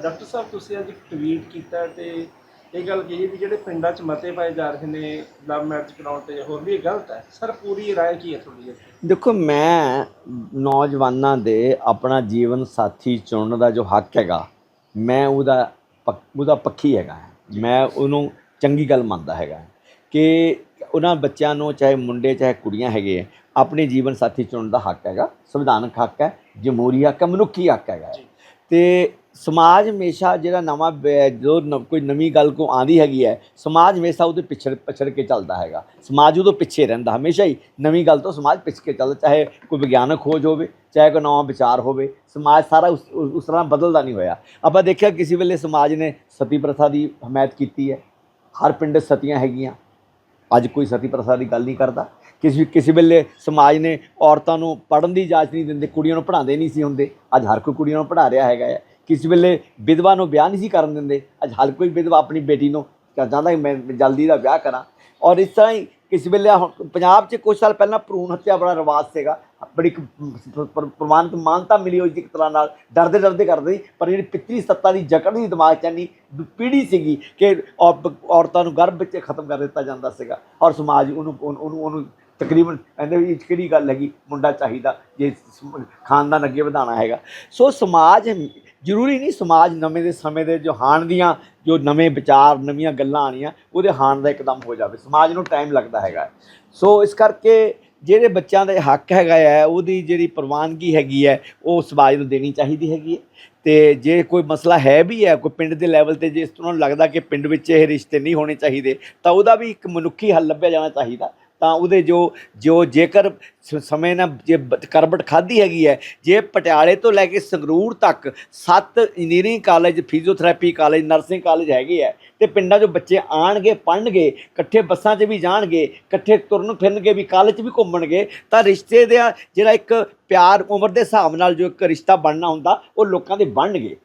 Doctor ਸਾਹਿਬ ਤੁਸੀਂ ਅੱਜ tweet ਕੀਤਾ ਤੇ ਇਹ ਗੱਲ ਕਹੀ ਵੀ ਜਿਹੜੇ ਪਿੰਡਾਂ 'ਚ ਮਤੇ ਪਾਏ ਜਾ ਰਹੇ ਨੇ ਲਵ ਮੈਰਿਜ ਕਰਾਉਣ ਤੇ ਹੋਰ ਵੀ ਗਲਤ ਹੈ ਸਰ ਪੂਰੀ ਰਾਏ ਕੀ ਹੈ ਤੁਹਾਡੀ? ਦੇਖੋ ਮੈਂ ਨੌਜਵਾਨਾਂ ਦੇ ਆਪਣਾ ਜੀਵਨ ਸਾਥੀ ਚੁਣਨ ਦਾ ਜੋ ਹੱਕ ਹੈਗਾ ਮੈਂ ਉਹਦਾ ਉਹਦਾ ਪੱਖੀ ਹੈਗਾ ਮੈਂ ਉਹਨੂੰ ਚੰਗੀ ਗੱਲ ਮੰਨਦਾ ਹੈਗਾ ਕਿ ਉਹਨਾਂ ਬੱਚਿਆਂ ਨੂੰ ਚਾਹੇ ਮੁੰਡੇ ਚਾਹੇ ਕੁੜੀਆਂ ਹੈਗੇ ਆ, ਆਪਣੇ ਜੀਵਨ ਸਾਥੀ ਚੁਣਨ ਦਾ ਹੱਕ ਹੈਗਾ ਸੰਵਿਧਾਨਕ ਹੱਕ ਹੈ ਜਮਹੂਰੀ ਹੱਕ ਹੈ ਮਨੁੱਖੀ ਹੱਕ ਹੈਗਾ। ਤੇ ਸਮਾਜ ਹਮੇਸ਼ਾ ਜਿਹੜਾ ਨਵਾਂ ਬ- ਜੋ ਨ- ਕੋਈ ਨਵੀਂ ਗੱਲ ਕੋ ਆਂਦੀ ਹੈਗੀ ਹੈ, ਸਮਾਜ ਹਮੇਸ਼ਾ ਉਹਦੇ ਪਿਛੜ ਪਛੜ ਕੇ ਚੱਲਦਾ ਹੈਗਾ। ਸਮਾਜ ਉਹਦੋਂ ਪਿੱਛੇ ਰਹਿੰਦਾ, ਹਮੇਸ਼ਾ ਹੀ ਨਵੀਂ ਗੱਲ ਤੋਂ ਸਮਾਜ ਪਿੱਛੇ ਕੇ ਚੱਲਦਾ ਚਾਹੇ ਕੋਈ ਵਿਗਿਆਨਕ ਖੋਜ ਹੋਵੇ, ਚਾਹੇ ਕੋਈ ਨਵਾਂ ਵਿਚਾਰ ਹੋਵੇ, ਸਮਾਜ ਸਾਰਾ ਉਸ ਉਸ ਤਰ੍ਹਾਂ ਬਦਲਦਾ ਨਹੀਂ ਹੋਇਆ। ਆਪਾਂ ਦੇਖਿਆ ਕਿਸੇ ਵੇਲੇ ਸਮਾਜ ਨੇ ਸਤੀ ਪ੍ਰਥਾ ਦੀ ਹਮਾਇਤ ਕੀਤੀ ਹੈ, ਹਰ ਪਿੰਡ ਸਤੀਆਂ ਹੈਗੀਆਂ। ਅੱਜ ਕੋਈ ਸਤੀ ਪ੍ਰਥਾ ਦੀ ਗੱਲ ਨਹੀਂ ਕਰਦਾ। ਕਿਸੇ ਕਿਸੇ ਵੇਲੇ ਸਮਾਜ ਨੇ ਔਰਤਾਂ ਨੂੰ ਪੜ੍ਹਨ ਦੀ ਇਜਾਜ਼ਤ ਨਹੀਂ ਦਿੰਦੇ, ਕੁੜੀਆਂ ਨੂੰ ਪੜ੍ਹਾਉਂਦੇ ਨਹੀਂ ਸੀ ਹੁੰਦੇ। ਅੱਜ ਹਰ ਕੋਈ ਕੁੜੀਆਂ ਨੂੰ ਪੜ੍ਹਾ ਰਿਹਾ ਹੈਗਾ ਹੈ। ਕਿਸੇ ਵੇਲੇ ਵਿਧਵਾ ਨੂੰ ਵਿਆਹ ਨਹੀਂ ਸੀ ਕਰਨ ਦਿੰਦੇ, ਅੱਜ ਹਰ ਕੋਈ ਵਿਧਵਾ ਆਪਣੀ ਬੇਟੀ ਨੂੰ ਚਾਹੁੰਦਾ ਕਿ ਮੈਂ ਜਲਦੀ ਦਾ ਵਿਆਹ ਕਰਾਂ। ਔਰ ਇਸ ਤਰ੍ਹਾਂ ਹੀ ਕਿਸੇ ਵੇਲੇ ਹੁਣ ਪੰਜਾਬ 'ਚ ਕੁਝ ਸਾਲ ਪਹਿਲਾਂ ਭਰੂਣ ਹੱਤਿਆ ਬੜਾ ਰਿਵਾਜ ਸੀਗਾ। ਬੜੀ ਪ੍ਰਮਾਣਿਤ ਮਾਨਤਾ ਮਿਲੀ ਹੋਈ ਸੀ ਇੱਕ ਤਰ੍ਹਾਂ ਨਾਲ, ਡਰਦੇ ਡਰਦੇ ਕਰਦੇ ਸੀ, ਪਰ ਜਿਹੜੀ ਪਿਤਰੀ ਸੱਤਾ ਦੀ ਜਕੜ ਦੀ ਦਿਮਾਗ 'ਚ ਇੰਨੀ ਪੀੜੀ ਸੀਗੀ ਕਿ ਔਰਤਾਂ ਨੂੰ ਗਰਭ ਵਿੱਚ ਖਤਮ ਕਰ ਦਿੱਤਾ ਜਾਂਦਾ ਸੀਗਾ। ਔਰ ਸਮਾਜ ਉਹਨੂੰ ਉਹਨੂੰ, ਉਹਨੂੰ- ਤਕਰੀਬਨ ਕਹਿੰਦੇ ਵੀ ਕਿਹੜੀ ਗੱਲ ਹੈਗੀ, ਮੁੰਡਾ ਚਾਹੀਦਾ, ਜੇ ਖਾਨਦਾਨ ਅੱਗੇ ਵਧਾਉਣਾ ਹੈਗਾ। ਸੋ ਸਮਾਜ ਜ਼ਰੂਰੀ ਨਹੀਂ ਸਮਾਜ ਨਵੇਂ ਦੇ ਸਮੇਂ ਦੇ ਜੋ ਹਾਣ ਦੀਆਂ, ਜੋ ਨਵੇਂ ਵਿਚਾਰ, ਨਵੀਆਂ ਗੱਲਾਂ ਆਣੀਆਂ ਉਹਦੇ ਹਾਣ ਦਾ ਇੱਕਦਮ ਹੋ ਜਾਵੇ। ਸਮਾਜ ਨੂੰ ਟਾਈਮ ਲੱਗਦਾ ਹੈਗਾ ਸੋ ਇਸ ਕਰਕੇ ਜਿਹੜੇ ਬੱਚਿਆਂ ਦਾ ਹੱਕ ਹੈਗਾ ਹੈ, ਉਹਦੀ ਜਿਹੜੀ ਪ੍ਰਵਾਨਗੀ ਹੈਗੀ ਹੈ, ਉਹ ਸਮਾਜ ਨੂੰ ਦੇਣੀ ਚਾਹੀਦੀ ਹੈਗੀ ਹੈ। ਤੇ ਜੇ ਕੋਈ ਮਸਲਾ ਹੈ ਵੀ ਹੈ, ਕੋਈ ਪਿੰਡ ਦੇ ਲੈਵਲ ਤੇ ਜੇ ਇਸ ਤਰ੍ਹਾਂ ਨੂੰ ਲੱਗਦਾ ਕਿ ਪਿੰਡ ਵਿੱਚ ਇਹ ਰਿਸ਼ਤੇ ਨਹੀਂ ਹੋਣੇ ਚਾਹੀਦੇ, ਤਾਂ ਉਹਦਾ ਵੀ ਇੱਕ ਮਨੁੱਖੀ ਹੱਲ ਲੱਭਿਆ ਜਾਣਾ ਚਾਹੀਦਾ। ਤਾਂ ਉਹਦੇ ਜੋ ਜੋ ਜੇਕਰ ਸ- ਸਮੇਂ ਨਾਲ ਜੇ ਕਰਬਟ ਖਾਧੀ ਹੈਗੀ ਹੈ, ਜੇ ਪਟਿਆਲੇ ਤੋਂ ਲੈ ਕੇ ਸੰਗਰੂਰ ਤੱਕ ਸੱਤ engineering college physiotherapy college nursing college ਹੈਗੇ ਹੈ, ਤੇ ਪਿੰਡਾਂ 'ਚੋਂ ਬੱਚੇ ਆਣਗੇ, ਪੜ੍ਹਨਗੇ, ਇਕੱਠੇ ਬੱਸਾਂ 'ਚ ਵੀ ਜਾਣਗੇ, ਇਕੱਠੇ ਤੁਰਨ ਫਿਰਨਗੇ, ਵੀ ਕਾਲਜ 'ਚ ਵੀ ਘੁੰਮਣਗੇ, ਤਾਂ ਰਿਸ਼ਤੇ ਦਾ ਜਿਹੜਾ ਇੱਕ ਪਿਆਰ ਉਮਰ ਦੇ ਹਿਸਾਬ ਨਾਲ ਜੋ ਇੱਕ ਰਿਸ਼ਤਾ ਬਣਨਾ ਹੁੰਦਾ, ਉਹ ਲੋਕਾਂ ਦੇ ਬਣਨਗੇ।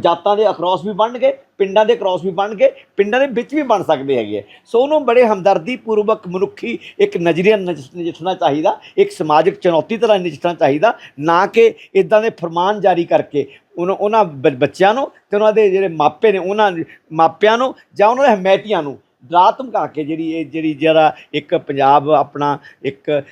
ਜਾਤਾਂ ਦੇ ਅਕਰੋਸ ਵੀ ਬਣਨਗੇ, ਪਿੰਡਾਂ ਦੇ ਅਕਰੋਸ ਵੀ ਬਣਨਗੇ, ਪਿੰਡਾਂ ਦੇ ਵਿੱਚ ਵੀ ਬਣ ਸਕਦੇ ਹੈਗੇ ਆ। ਸੋ ਉਹਨੂੰ ਬੜੇ ਹਮਦਰਦੀ ਪੂਰਵਕ ਮਨੁੱਖੀ ਇੱਕ ਨਜ਼ਰੀਆ ਨਜਿ- ਨਜਿੱਠਣਾ ਚਾਹੀਦਾ, ਇੱਕ ਸਮਾਜਿਕ ਚੁਣੌਤੀ ਤਰ੍ਹਾਂ ਨਜਿੱਠਣਾ ਚਾਹੀਦਾ, ਨਾ ਕਿ ਇਦਾਂ ਦੇ ਫਰਮਾਨ ਜਾਰੀ ਕਰਕੇ ਉਹਨਾਂ ਉਹਨਾਂ ਬ- ਬੱਚਿਆਂ ਨੂੰ ਤੇ ਉਹਨਾਂ ਦੇ ਜਿਹੜੇ ਮਾਪੇ ਨੇ, ਉਹਨਾਂ ਮਾਪਿਆਂ ਨੂੰ ਜਾਂ ਉਹਨਾਂ ਦੇ ਹਮਾਇਤੀਆਂ ਨੂੰ ਡਰਾ ਧਮਕਾ ਕੇ ਜਿਹੜੀ ਇਹ, ਜਿਹੜੀ ਜਿਹੜਾ ਇੱਕ ਪੰਜਾਬ ਆਪਣਾ ਇੱਕ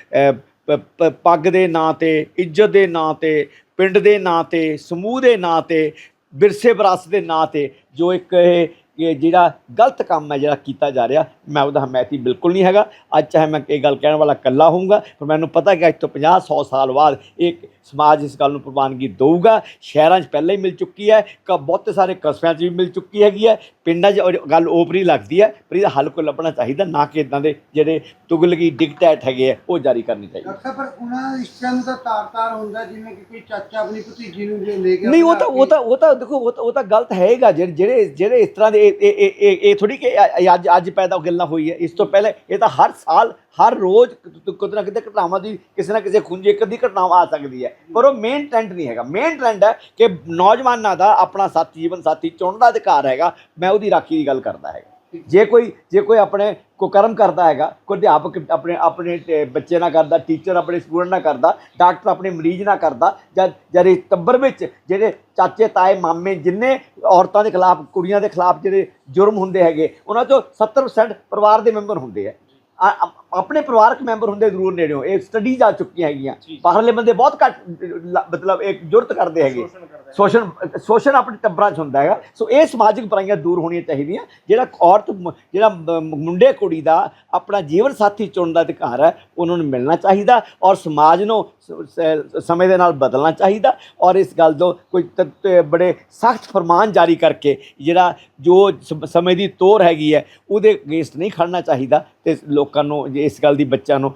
ਪੱਗ ਦੇ ਨਾਂ ਤੇ, ਇੱਜ਼ਤ ਦੇ ਨਾਂ ਤੇ, ਪਿੰਡ ਦੇ ਨਾਂ ਤੇ, ਸਮੂਹ ਦੇ ਨਾਂ ਤੇ ਵਿਰਸੇ ਵਿਰਾਸਤ ਦੇ ਨਾਂ ਤੇ ਜੋ ਇੱਕ ਇਹ ਇਹ ਜਿਹੜਾ ਗਲਤ ਕੰਮ ਹੈ ਜਿਹੜਾ ਕੀਤਾ ਜਾ ਰਿਹਾ ਮੈਂ ਉਹਦਾ ਹਮਾਇਤੀ ਬਿਲਕੁਲ ਨਹੀਂ ਹੈਗਾ। ਅੱਜ ਚਾਹੇ ਮੈਂ ਇਹ ਗੱਲ ਕਹਿਣ ਵਾਲਾ ਇਕੱਲਾ ਹੋਊਂਗਾ ਪਰ ਮੈਨੂੰ ਪਤਾ ਕਿ ਅੱਜ ਤੋਂ 50 100 ਸਾਲ ਬਾਅਦ ਇੱਕ ਸਮਾਜ ਇਸ ਗੱਲ ਨੂੰ ਪ੍ਰਵਾਨਗੀ ਦੇਊਗਾ। ਸ਼ਹਿਰਾਂ 'ਚ ਪਹਿਲਾਂ ਹੀ ਮਿਲ ਚੁੱਕੀ ਹੈ ਕ ਬਹੁਤੇ ਸਾਰੇ ਕਸਬਿਆਂ 'ਚ ਵੀ ਮਿਲ ਚੁੱਕੀ ਹੈਗੀ ਹੈ। ਪਿੰਡਾਂ 'ਚ ਗੱਲ ਓਪਰੀ ਲੱਗਦੀ ਹੈ ਪਰ ਇਹਦਾ ਹੱਲ ਕੋਈ ਲੱਭਣਾ ਚਾਹੀਦਾ ਨਾ ਕਿ ਇਦਾਂ ਦੇ ਜਿਹੜੇ ਤੁਗਲਕੀ ਡਿਕਟੇਟ ਹੈਗੇ ਉਹ ਜਾਰੀ ਕਰਨੇ ਚਾਹੀਦੇ ਡਾਕਟਰ ਪਰ ਉਹਨਾਂ ਦਾ ਰਿਸ਼ਤਿਆਂ ਨੂੰ ਤਾਂ ਤਾਰ-ਤਾਰ ਹੁੰਦਾ ਜਿਵੇਂ ਕਿ ਕੋਈ ਚਾਚਾ ਆਪਣੀ ਭਤੀਜੀ ਨੂੰ ਜੇ ਲੈ ਕੇ ਨਹੀਂ ਉਹ ਤਾਂ ਉਹ ਤਾਂ ਉਹ ਤਾਂ ਦੇਖੋ ਉਹ ਤਾਂ ਗਲਤ ਹੈਗਾ। ਜਿਹੜੇ ਜਿਹੜੇ ਇਸ ਤਰ੍ਹਾਂ ਦੇ ਇਹ ਇਹ, ਇਹ- ਇਹ ਥੋੜੀ ਕਿ ਅੱਜ ਅੱਜ ਪੈਦਾ ਗੱਲਾਂ ਹੋਈ ਹੈ। ਇਸ ਤੋਂ ਪਹਿਲੇ ਇਹ ਤਾਂ ਹਰ ਸਾਲ, ਹਰ ਰੋਜ਼ ਕਿਤੇ ਨਾ ਕਿਤੇ ਘਟਨਾਵਾਂ ਦੀ, ਕਿਸੇ ਨਾ ਕਿਸੇ ਖੁੰਝੇ ਇੱਕ ਘਟਨਾਵਾਂ ਆ ਸਕਦੀ ਹੈ। ਪਰ ਉਹ ਮੇਨ ਟ੍ਰੈਂਡ ਨਹੀਂ ਹੈਗਾ। ਮੇਨ ਟ੍ਰੈਂਡ ਹੈ ਕਿ ਨੌਜਵਾਨਾਂ ਦਾ ਆਪਣਾ ਸਾਥੀ ਜੀਵਨ ਸਾਥੀ ਚੁਣਨ ਦਾ ਅਧਿਕਾਰ ਹੈਗਾ। ਮੈਂ ਉਹਦੀ ਰਾਖੀ ਦੀ ਗੱਲ ਕਰਦਾ ਹੈਗਾ। ਜੇ ਕੋਈ ਜੇ ਕੋਈ ਆਪਣੇ ਕੋ ਕਰਮ ਕਰਦਾ ਹੈਗਾ, ਕੋਈ ਅਧਿਆਪਕ ਆਪਣੇ ਆਪਣੇ ਬੱਚੇ ਨਾਲ ਕਰਦਾ ਟੀਚਰ ਆਪਣੇ ਸਟੂਡੈਂਟ ਨਾਲ ਕਰਦਾ ਡਾਕਟਰ ਆਪਣੇ ਮਰੀਜ਼ ਨਾਲ ਕਰਦਾ, ਜਾਂ ਜਿਹੜੇ ਟੱਬਰ ਵਿੱਚ ਜਿਹੜੇ ਚਾਚੇ, ਤਾਏ, ਮਾਮੇ ਜਿੰਨੇ ਔਰਤਾਂ ਦੇ ਖਿਲਾਫ, ਕੁੜੀਆਂ ਦੇ ਖਿਲਾਫ ਜਿਹੜੇ ਜੁਰਮ ਹੁੰਦੇ ਹੈਗੇ, ਉਹਨਾਂ ਚੋਂ 70% ਪਰਿਵਾਰ ਦੇ ਮੈਂਬਰ ਹੁੰਦੇ ਆ। ਆ- ਆਪਣੇ ਪਰਿਵਾਰਕ ਮੈਂਬਰ ਹੁੰਦੇ ਜ਼ਰੂਰ ਨੇੜਿਓਂ ਇਹ ਸਟੱਡੀਜ਼ ਆ ਚੁੱਕੀਆਂ ਹੈਗੀਆਂ। ਬਾਹਰਲੇ ਬੰਦੇ ਬਹੁਤ ਘੱਟ ਮਤਲਬ ਇੱਕ ਜੁਰਤ ਕਰਦੇ ਹੈਗੇ। ਸ਼ੋਸ਼ਣ ਹੈ। ਸ਼ੋਸ਼ਣ ਆਪਣੇ ਟੱਬਰਾਂ 'ਚ ਹੁੰਦਾ ਹੈਗਾ। ਸੋ ਇਹ ਸਮਾਜਿਕ ਬੁਰਾਈਆਂ ਦੂਰ ਹੋਣੀਆਂ ਚਾਹੀਦੀਆਂ। ਜਿਹੜਾ ਔਰਤ ਜਿਹੜਾ ਮੁੰਡੇ ਕੁੜੀ ਦਾ ਆਪਣਾ ਜੀਵਨ ਸਾਥੀ ਚੁਣਨ ਦਾ ਅਧਿਕਾਰ ਹੈ ਉਹਨਾਂ ਨੂੰ ਮਿਲਣਾ ਚਾਹੀਦਾ ਔਰ ਸਮਾਜ ਨੂੰ ਸਮੇਂ ਦੇ ਨਾਲ ਬਦਲਣਾ ਚਾਹੀਦਾ ਔਰ ਇਸ ਗੱਲ ਤੋਂ ਕੋਈ ਬੜੇ ਸਖਤ ਫਰਮਾਨ ਜਾਰੀ ਕਰਕੇ ਜਿਹੜਾ ਜੋ ਸਮ- ਸਮੇਂ ਦੀ ਤੋਰ ਹੈਗੀ ਹੈ ਉਹਦੇ ਅਗੇਂਸਟ ਨਹੀਂ ਖੜਨਾ ਚਾਹੀਦਾ ਤੇ ਲੋਕਾਂ ਨੂੰ ਜੇ ਇਸ ਗੱਲ ਦੀ ਬੱਚਿਆਂ ਨੂੰ